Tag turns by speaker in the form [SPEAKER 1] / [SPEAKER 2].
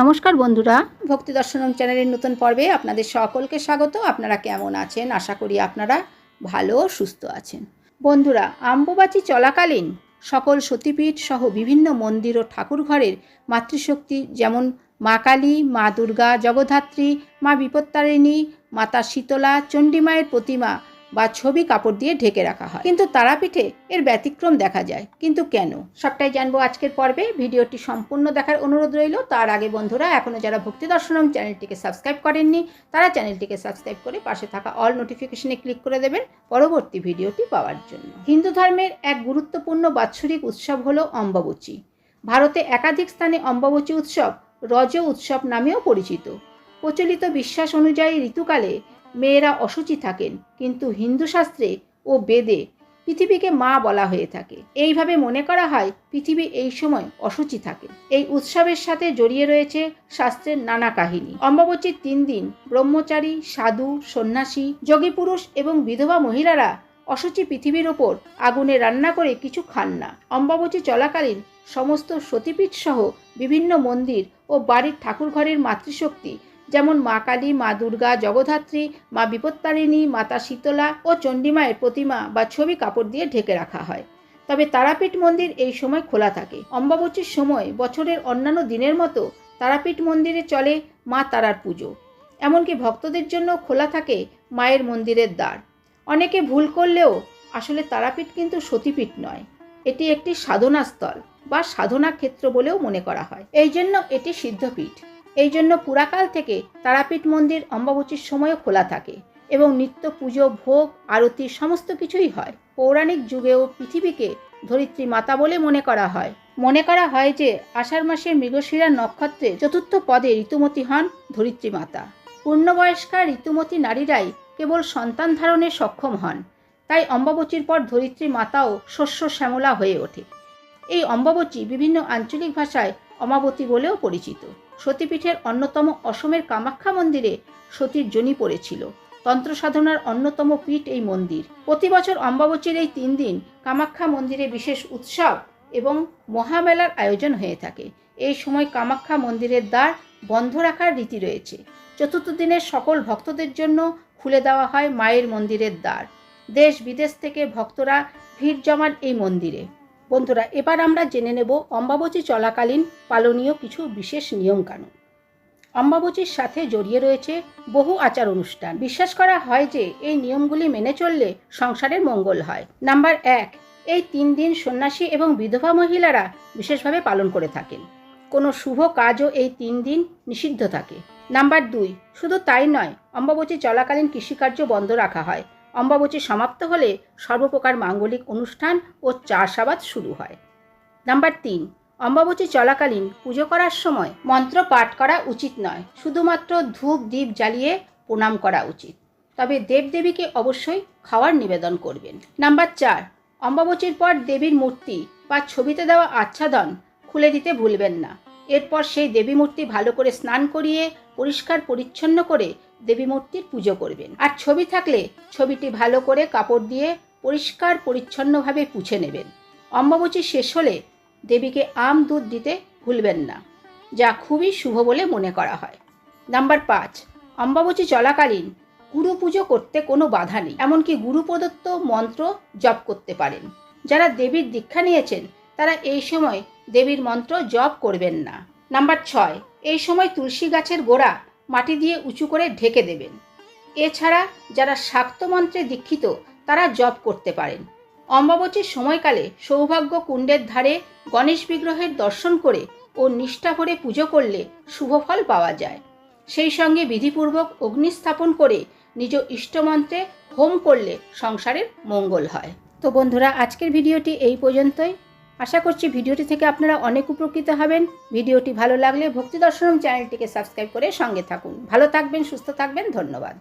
[SPEAKER 1] নমস্কার বন্ধুরা। ভক্তি দর্শনম চ্যানেলের নতুন পর্বে আপনাদের সকলকে স্বাগত। আপনারা কেমন আছেন? আশা করি আপনারা ভালো সুস্থ আছেন। বন্ধুরা, আম্ববাচী চলাকালীন সকল সতীপীঠ সহ বিভিন্ন মন্দির ও ঠাকুরঘরের মাতৃশক্তি যেমন মা কালী, মা দুর্গা, জগদ্ধাত্রী, মা বিপত্তারিণী, মাতা শীতলা, চণ্ডীমায়ের প্রতিমা বা ছবি কাপড় দিয়ে ঢেকে রাখা হয়। কিন্তু তারাপীঠে এর ব্যতিক্রম দেখা যায়। কিন্তু কেন? সবটাই জানব আজকের পর্বে। ভিডিওটি সম্পূর্ণ দেখার অনুরোধ রইল। তার আগে বন্ধুরা এখনও যারা ভক্তি দর্শনম চ্যানেলটিকে সাবস্ক্রাইব করেননি, তারা চ্যানেলটিকে সাবস্ক্রাইব করে পাশে থাকা অল নোটিফিকেশনে ক্লিক করে দেবেন পরবর্তী ভিডিওটি পাওয়ার জন্য। হিন্দু ধর্মের এক গুরুত্বপূর্ণ বাৎসরিক উৎসব হলো অম্বাবচী। ভারতে একাধিক স্থানে অম্বাবচী উৎসব রজ উৎসব নামেও পরিচিত। প্রচলিত বিশ্বাস অনুযায়ী ঋতুকালে মেয়েরা অসুচি থাকেন, কিন্তু হিন্দু শাস্ত্রে ও বেদে পৃথিবীকে মা বলা হয়ে থাকে। এইভাবে মনে করা হয় পৃথিবী এই সময় অসুচি থাকে। এই উৎসবের সাথে জড়িয়ে রয়েছে শাস্ত্রের নানা কাহিনী। অম্বাবচীর তিন দিন ব্রহ্মচারী, সাধু, সন্ন্যাসী, যোগী পুরুষ এবং বিধবা মহিলারা অসুচি পৃথিবীর ওপর আগুনে রান্না করে কিছু খান না। অম্বাবচী চলাকালীন সমস্ত সতীপীঠ সহ বিভিন্ন মন্দির ও বাড়ির ঠাকুরঘরের মাতৃশক্তি যেমন মা কালী, মা দুর্গা জগদ্ধাত্রী মা বিপত্তারিণী, মাতা শীতলা ও চণ্ডীমায়ের প্রতিমা বা ছবি কাপড় দিয়ে ঢেকে রাখা হয়। তবে তারাপীঠ মন্দির এই সময় খোলা থাকে। অম্বাবচীর সময় বছরের অন্যান্য দিনের মতো তারাপীঠ মন্দিরে চলে মা তারার পুজো। এমনকি ভক্তদের জন্য খোলা থাকে মায়ের মন্দিরের দ্বার। অনেকে ভুল করলেও আসলে তারাপীঠ কিন্তু সতীপীঠ নয়। এটি একটি সাধনাস্থল বা সাধনা ক্ষেত্র বলেও মনে করা হয়। এই জন্য এটি সিদ্ধপীঠ। এই জন্য পুরাকাল থেকে তারাপীঠ মন্দির অম্বাবচীর সময়ও খোলা থাকে এবং নিত্য পুজো, ভোগ, আরতি সমস্ত কিছুই হয়। পৌরাণিক যুগেও পৃথিবীকে ধরিত্রী মাতা বলে মনে করা হয়। মনে করা হয় যে আষাঢ় মাসের মৃগশিরা নক্ষত্রে চতুর্থ পদে ঋতুমতী হন ধরিত্রী মাতা। পূর্ণবয়স্কা ঋতুমতী নারীরাই কেবল সন্তান ধারণে সক্ষম হন, তাই অম্বাবচীর পর ধরিত্রী মাতাও শস্য শ্যামলা হয়ে ওঠে। এই অম্বাবচী বিভিন্ন আঞ্চলিক ভাষায় অমাবতী বলেও পরিচিত। সতীপীঠের অন্যতম অসমের কামাখ্যা মন্দিরে সতীর জনি পড়েছিল। তন্ত্র সাধনার অন্যতম পীঠ এই মন্দির। প্রতি বছর অম্বাবচীর এই তিন দিন কামাখ্যা মন্দিরে বিশেষ উৎসব এবং মহামেলার আয়োজন হয়ে থাকে। এই সময় কামাখ্যা মন্দিরের দ্বার বন্ধ রাখার রীতি রয়েছে। চতুর্থ দিনের সকল ভক্তদের জন্য খুলে দেওয়া হয় মায়ের মন্দিরের দ্বার। দেশ বিদেশ থেকে ভক্তরা ভিড় জমান এই মন্দিরে। বন্ধুরা, এবার আমরা জেনে নেব অম্বাবচী চলাকালীন পালনীয় কিছু বিশেষ নিয়মকানুন। অম্বাবচীর সাথে জড়িয়ে রয়েছে বহু আচার অনুষ্ঠান। বিশ্বাস করা হয় যে, এই নিয়মগুলি মেনে চললে সংসারের মঙ্গল হয়। নাম্বার এক, এই তিন দিন সন্ন্যাসী এবং বিধবা মহিলারা বিশেষভাবে পালন করে থাকেন। কোনো শুভ কাজও এই তিন দিন নিষিদ্ধ থাকে। নাম্বার দুই, শুধু তাই নয়, অম্বাবচী চলাকালীন কৃষিকার্য বন্ধ রাখা হয়। অম্বাবচী সমাপ্ত হলে সর্বপ্রকার মাঙ্গলিক অনুষ্ঠান ও চাষাবাদ শুরু হয়। নাম্বার তিন, অম্বাবচী চলাকালীন পুজো করার সময় মন্ত্র পাঠ করা উচিত নয়, শুধুমাত্র ধূপ দ্বীপ জ্বালিয়ে প্রণাম করা উচিত। তবে দেবদেবীকে অবশ্যই খাওয়ার নিবেদন করবেন। নাম্বার চার, অম্বাবচীর পর দেবীর মূর্তি বা ছবিতে দেওয়া আচ্ছাদন খুলে দিতে ভুলবেন না। এরপর সেই দেবী মূর্তি ভালো করে স্নান করিয়ে পরিষ্কার পরিচ্ছন্ন করে দেবী মূর্তির পুজো করবেন। আর ছবি থাকলে ছবিটি ভালো করে কাপড় দিয়ে পরিষ্কার, পরিচ্ছন্নভাবে পুছে নেবেন। অম্বাবচী শেষ হলে দেবীকে আম দুধ দিতে ভুলবেন না, যা খুবই শুভ বলে মনে করা হয়। নাম্বার পাঁচ, অম্বাবচী চলাকালীন গুরু পুজো করতে কোনো বাধা নেই, এমনকি গুরু প্রদত্ত মন্ত্র জপ করতে পারেন। যারা দেবীর দীক্ষা নিয়েছেন, তারা এই সময় দেবীর মন্ত্র জপ করবেন না। নাম্বার ছয়, এই সময় তুলসী গাছের গোড়া মাটি দিয়ে উঁচু করে ঢেকে দেবেন। এছাড়া যারা শাক্ত মন্ত্রে দীক্ষিত, তারা জপ করতে পারেন। অম্বাবচীর সময়কালে সৌভাগ্য কুণ্ডের ধারে গণেশ বিগ্রহের দর্শন করে ও নিষ্ঠা ভরে পুজো করলে শুভ ফল পাওয়া যায়। সেই সঙ্গে বিধিপূর্বক অগ্নি স্থাপন করে নিজ ইষ্টমন্ত্রে হোম করলে সংসারের মঙ্গল হয়। তো বন্ধুরা, আজকের ভিডিওটি এই পর্যন্তই। আশা করছি ভিডিওটি থেকে আপনারা অনেক উপকৃত হবেন। ভিডিওটি ভালো লাগলে ভক্তি দর্শনম চ্যানেলটিকে সাবস্ক্রাইব করে সঙ্গে থাকুন। ভালো থাকবেন, সুস্থ থাকবেন, ধন্যবাদ।